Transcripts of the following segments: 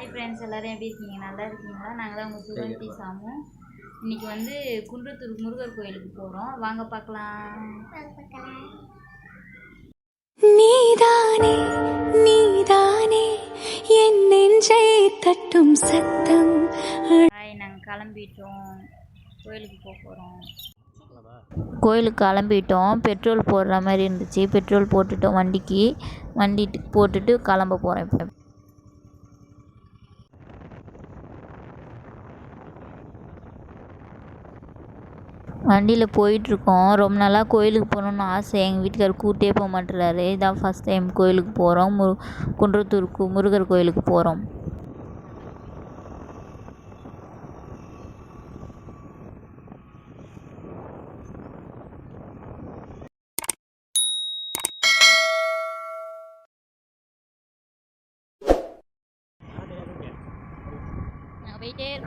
Hi friends எல்லாரும் எப்படி இருக்கீங்க? நல்லா இருக்கீங்களா? நாங்கள் தான் உங்கள் சுகந்தி சாமு இன்னைக்கு வந்து குன்றத்தூர் முருகர் கோயிலுக்கு போகிறோம் வாங்க பார்க்கலாம். நீதானே நீதானே என் நெஞ்சை தட்டும் சத்தம். ஹாய் நாங்கள் கிளம்பிட்டோம். கோயிலுக்கு போக போகிறோம் கோயிலுக்கு கிளம்பிட்டோம். பெட்ரோல் போடுற மாதிரி இருந்துச்சு. பெட்ரோல் போட்டுட்டோம் வண்டிக்கு. வண்டி போட்டுட்டு கிளம்ப போகிறோம் இப்போ. வண்டியில் போயிட்டுருக்கோம். ரொம்ப நாளாக கோயிலுக்கு போகணுன்னு ஆசை. எங்கள் வீட்டுக்காரர் கூப்பிட்டே போக மாட்டுறாரு. இதான் ஃபஸ்ட் டைம் கோயிலுக்கு போகிறோம் மு குன்றத்தூருக்கு முருகர் கோயிலுக்கு போகிறோம்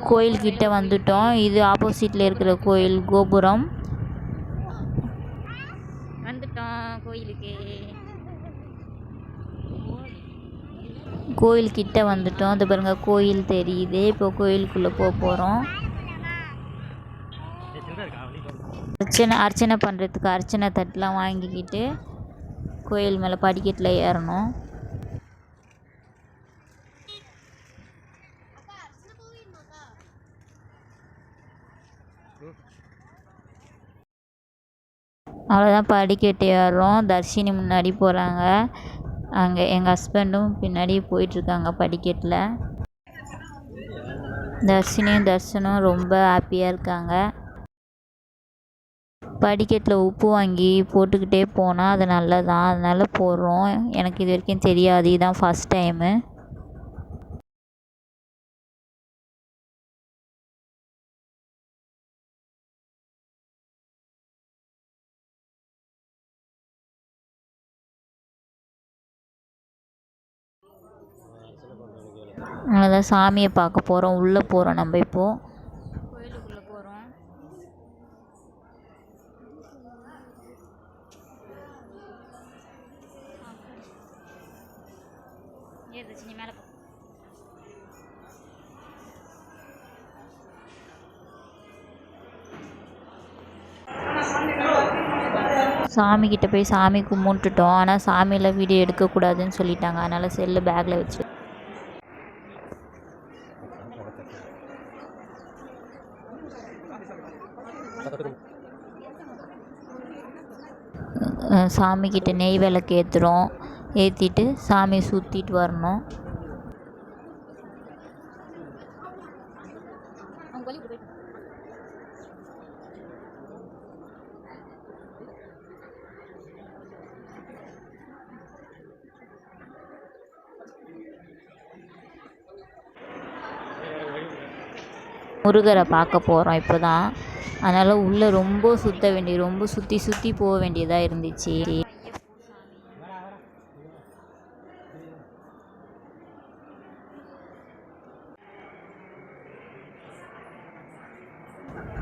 கோயில் கிட்ட வந்துட்டோம். இது ஆப்போசிட்டில் இருக்கிற கோயில் கோபுரம். வந்துட்டோம் கோயிலுக்கு. கோயில் கிட்ட வந்துட்டோம். அது பாருங்க கோயில் தெரியுது. இப்போ கோயிலுக்குள்ளே போக போகிறோம் அர்ச்சனை அர்ச்சனை பண்ணுறதுக்கு அர்ச்சனை தட்டுலாம் வாங்கிக்கிட்டு கோயில் மேலே படிக்கட்டில் ஏறணும். அவ்வளோதான் படிக்கட்டு ஏறுறோம். தர்ஷினி முன்னாடி போகிறாங்க அங்கே எங்கள் ஹஸ்பண்டும் பின்னாடி போயிட்டுருக்காங்க படிக்கட்டில். தர்ஷினியும் தர்ஷனும் ரொம்ப ஹாப்பியாக இருக்காங்க. படிக்கட்டில் உப்பு வாங்கி போட்டுக்கிட்டே போனால் அது நல்லதான் அதனால் போடுறோம். எனக்கு இது வரைக்கும் தெரியாது. இதுதான் ஃபஸ்ட் டைமு அதான் சாமியை பார்க்க போகிறோம் உள்ளே போகிறோம் நம்ம இப்போது கோயிலுக்குள்ளே போகிறோம் போய் சாமி கும்பிட்டுட்டோம். ஆனால் சாமியில் வீடியோ எடுக்கக்கூடாதுன்னு சொல்லிட்டாங்க. அதனால் செல்லு பேக்கில் வச்சு சாமிக்கிட்ட நெய் விளக்கு ஏற்றுறோம் ஏற்றிட்டு சாமியை சுற்றிட்டு வரணும். முருகரை பார்க்க போகிறோம் இப்போ தான் அதனால் உள்ளே ரொம்ப சுற்ற வேண்டி ரொம்ப சுற்றி சுற்றி போக வேண்டியதாக இருந்துச்சு.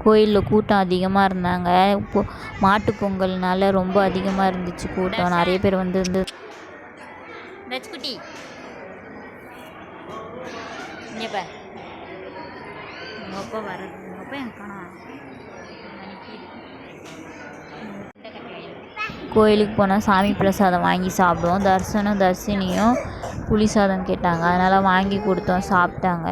கோயிலில் கூட்டம் அதிகமாக இருந்தாங்க. இப்போ மாட்டு பொங்கல்னால ரொம்ப அதிகமாக இருந்துச்சு கூட்டம். நிறைய பேர் வந்து இருந்து குட்டி இங்கே அப்பா வர்றது உங்கள் அப்பா எனக்கு கோயிலுக்கு போனால் சாமி பிரசாதம் வாங்கி சாப்பிடுவோம். தர்சனம் தர்சினியும் புளி சாதம் கேட்டாங்க. அதனால் வாங்கி கொடுத்தோம் சாப்பிட்டாங்க.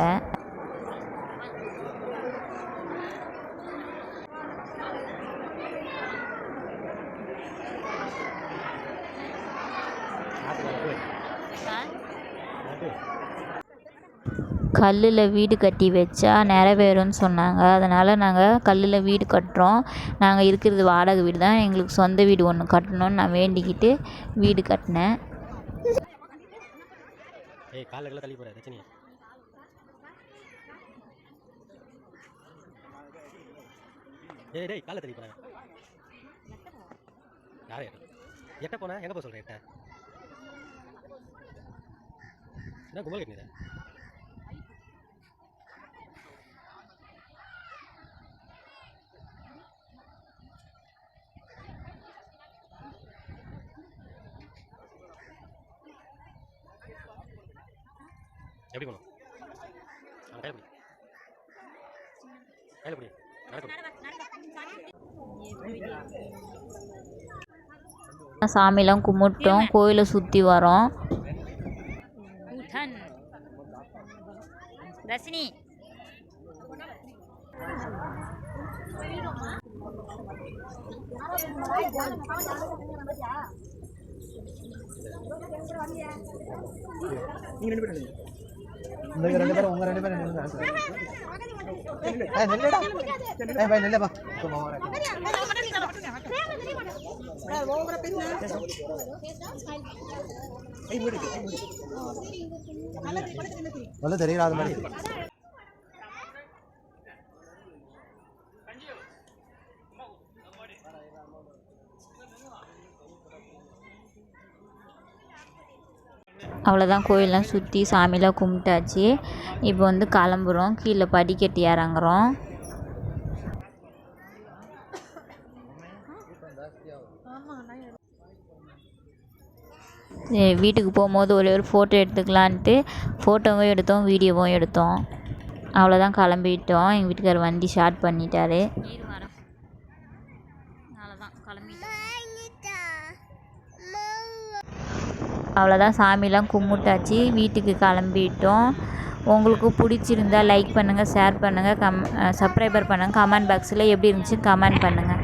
கல்லில் வீடு கட்டி வச்சா நிறைவேறும்னு சொன்னாங்க. அதனால் நாங்கள் கல்லில் வீடு கட்டுறோம். நாங்கள் இருக்கிறது வாடகை வீடு தான். எங்களுக்கு சொந்த வீடு ஒன்று கட்டணும்னு நான் வேண்டிக்கிட்டு வீடு கட்டினேன். ஏய் டேய் காலை தள்ளி போகிறேன் யார் எட்ட? போனேன் எங்கே போக சொல்கிறேன் எட்ட? என்ன கும்பல் கட்டினீங்க எப்படி போகணும் கையில் பிடி. கையில் பிடி. சாமிலாம் கும்பிட்டோம். கோயிலை சுற்றி வரோம். ரசினி இந்த ரெண்டு பேரும் உங்க ரெண்டு பேரும் நில்லுங்க. ஏய், நில்லுடா. ஏய், பை, நில்லுப்பா. சும்மா வரேன். வந்து தெரியல மாதிரி அவ்வளோதான் கோயிலெலாம் சுற்றி சாமிலாம் கும்பிட்டாச்சு. இப்போ வந்து கிளம்புறோம். கீழே படிக்கட்டு இறங்குறோம். வீட்டுக்கு போகும்போது ஒரே ஒரு ஃபோட்டோ எடுத்துக்கலான்ட்டு ஃபோட்டோவும் எடுத்தோம் வீடியோவும் எடுத்தோம். அவ்வளோதான் கிளம்பிட்டோம். எங்கள் வீட்டுக்கார் வண்டி ஸ்டார்ட் பண்ணிட்டாரு. அவ்வளோதான் சாமிலாம் கும்பிட்டாச்சு. வீட்டுக்கு கிளம்பிட்டோம். உங்களுக்கு பிடிச்சிருந்தா லைக் பண்ணுங்கள் ஷேர் பண்ணுங்கள் கம் சப்ஸ்கிரைபர் பண்ணுங்கள் கமெண்ட் பாக்ஸில் எப்படி இருந்துச்சு கமெண்ட் பண்ணுங்கள்